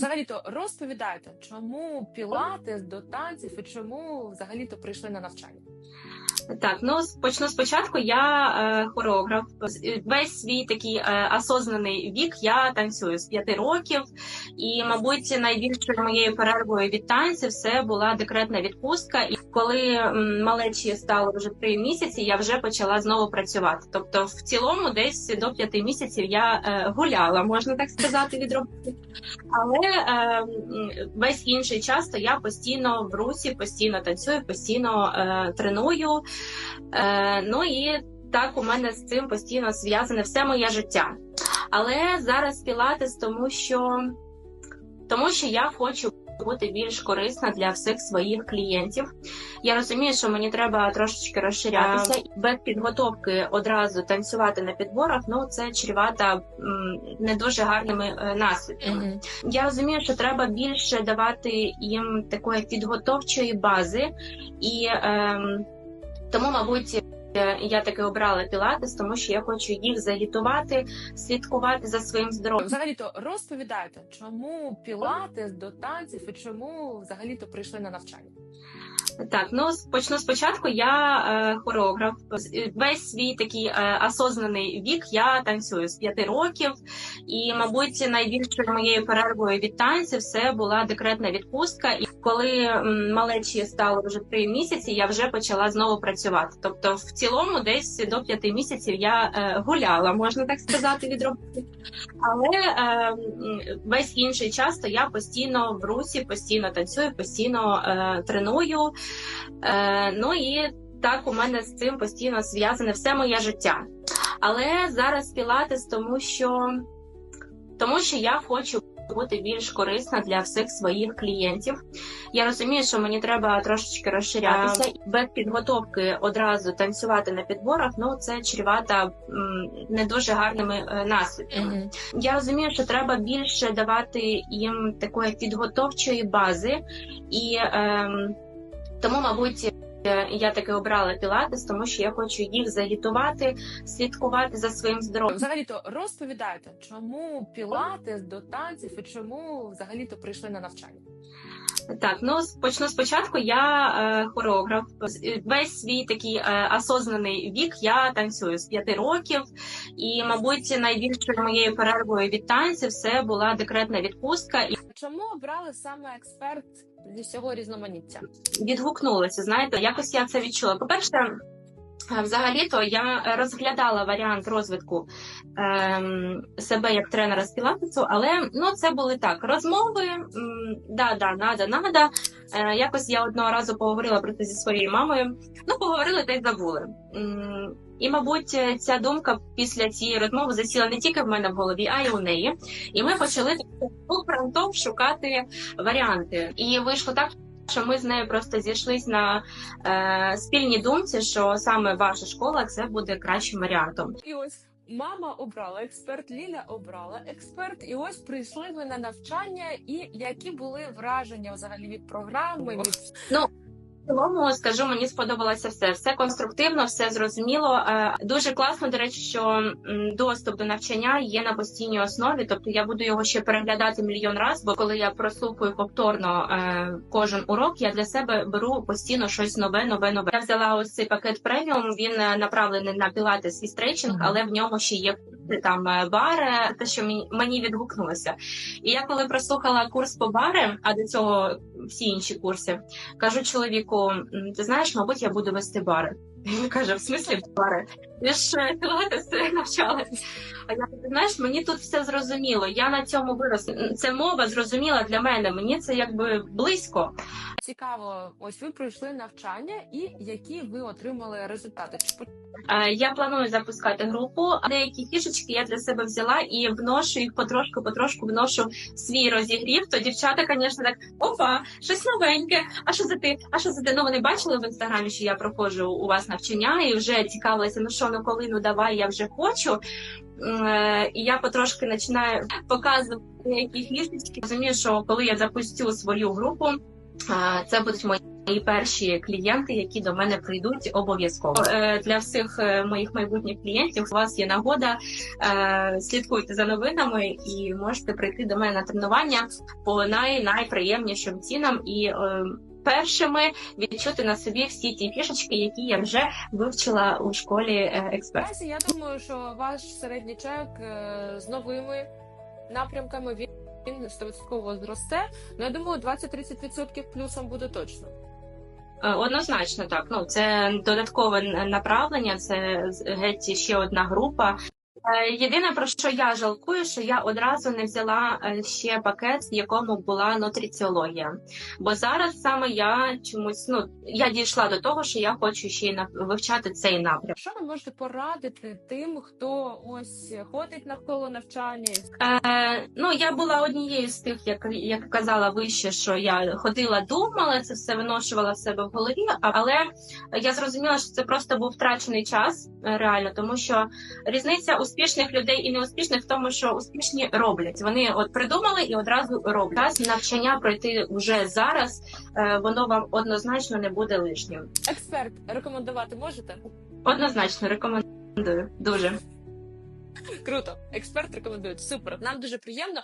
Взагалі то розповідайте, чому пілатес до танців і чому взагалі то прийшли на навчання? Так, ну почну спочатку. Я е, хореограф. Весь свій такий е, осознаний вік я танцюю з п'яти років, і, мабуть, найбільшою моєю перервою від танців це була декретна відпустка. Коли малечі стало вже три місяці, я вже почала знову працювати. Тобто, в цілому, десь до п'яти місяців я е, гуляла, можна так сказати, від роботи. Але е, весь інший час то я постійно в русі, постійно танцюю, постійно е, треную. Ну і так у мене з цим постійно зв'язане все моє життя. Але зараз пілатес, тому що, тому що я хочу бути більш корисна для всіх своїх клієнтів. Я розумію, що мені треба трошечки розширятися без підготовки одразу танцювати на підборах. Ну це чревато м, не дуже гарними е, наслідками. Я розумію, що треба більше давати їм такої підготовчої бази, і ем, тому, мабуть, я таки обрала пілатес, тому що я хочу їх загітувати, слідкувати за своїм здоров'ям. Взагалі то розповідайте, чому пілатес до танців і чому взагалі то прийшли на навчання? Так, ну почну спочатку. Я е, хореограф. З- Весь свій такий е, осознаний вік я танцюю з п'яти років, і, мабуть, найбільшою моєю перервою від танців це була декретна відпустка. І коли малечі стало вже три місяці, я вже почала знову працювати. Тобто, в цілому, десь до п'яти місяців я е, гуляла, можна так сказати, від роботи. Але е, весь інший час то я постійно в русі, постійно танцюю, постійно е, треную. Е, ну і так у мене з цим постійно зв'язане все моє життя. Але зараз пілатес, тому що, тому що я хочу бути більш корисна для всіх своїх клієнтів. Я розумію, що мені треба трошечки розширятися без підготовки одразу танцювати на підборах. Ну це чревато м, не дуже гарними е, наслідками. Я розумію, що треба більше давати їм такої підготовчої бази, і ем, тому, мабуть, е, я таки обрала пілатес, тому що я хочу їх залітувати, слідкувати за своїм здоров'ям. Взагалі то розповідайте, чому пілатес до танців і чому взагалі то прийшли на навчання? Так, ну почну спочатку. Я е, хореограф. Весь свій такий е, осознаний вік я танцюю з п'яти років, і, мабуть, найбільшою моєю перервою від танців це була декретна відпустка. Чому обрали саме експерт зі всього різноманіття? відгукнулася. Знаєте, якось я це відчула. По-перше, е, взагалі-то я розглядала варіант розвитку ем, себе як тренера з пілатесу, але ну це були так розмови. да, да, надо, надо. Е, якось я одного разу поговорила про це зі своєю мамою. Ну, поговорили та й забули. М, І, мабуть, ця думка після цієї розмови засіла не тільки в мене в голові, а й у неї. І ми почали фронтом шукати варіанти. І вийшло так, що ми з нею просто зійшлись на е, спільній думці, що саме ваша школа це буде кращим варіантом. І ось мама обрала експерт, Ліля обрала експерт, і ось прийшли ви на навчання. І які були враження взагалі від програми? Від В цілому скажу, мені сподобалося все. Все конструктивно, все зрозуміло. Е, Дуже класно, до речі, що доступ до навчання є на постійній основі. Тобто я буду його ще переглядати мільйон разів, бо коли я прослухаю повторно е, кожен урок, я для себе беру постійно щось нове, нове, нове. Я взяла ось цей пакет преміум. Він е, направлений на пілатес і стрейчинг, але в ньому ще є там е, бари, те, що мені, мені відгукнулося. І я коли прослухала курс по бари, а до цього всі інші курси, кажу чоловіку: ти знаєш, мабуть, я буду вести бари. Він каже: в смислі бари? Я ж е, пілатес навчалась. А я кажу, знаєш, мені тут все зрозуміло. Я на цьому виросла. Це мова зрозуміла для мене. Мені це якби близько. Цікаво, ось ви пройшли навчання, і які ви отримали результати? Е, Я планую запускати групу. Деякі фішечки я для себе взяла і вношу їх потрошку, потрошку вношу свій розігрів. То дівчата, звісно, так опа, щось новеньке. А що за ти? А що за ти? Ну вони бачили в інстаграмі, що я проходжу у вас навчання, і вже цікавилися. Ну що, ну коли ну давай, я вже хочу. Е, І я потрошки починаю показувати деякі фішечки. Розумію, що коли я запустю свою групу, це будуть мої перші клієнти, які до мене прийдуть, обов'язково Е, для всіх е, моїх майбутніх клієнтів. У вас є нагода. Е, Слідкуйте за новинами і можете прийти до мене на тренування по най найприємнішим цінам і. Першими відчути на собі всі ті фішечки, які я вже вивчила у школі експерт. Я думаю, що ваш середній чек з новими напрямками він він 100% зросте. Ну я думаю, 20-30% плюсом буде точно. Е, Однозначно так. Ну це додаткове направлення, це геть ще одна група. Е, Єдине про що я жалкую, що я одразу не взяла е, ще пакет, в якому була нутриціологія. Бо зараз саме я чомусь ну я дійшла до того, що я хочу ще й вивчати цей напрям. Що ви можете порадити тим, хто ось ходить навколо навчання? Е, ну, я була однією з тих, як, як казала вище, що я ходила, думала, це все виношувала в себе в голові, але я зрозуміла, що це просто був втрачений час е, реально, тому що різниця успішних людей і неуспішних в тому, що успішні роблять. Вони от придумали і одразу роблять. Раз навчання пройти вже зараз, е, воно вам однозначно не буде лишнім. Експерт рекомендувати можете? Однозначно рекомендую дуже. Круто, експерт рекомендує. Супер. Нам дуже приємно.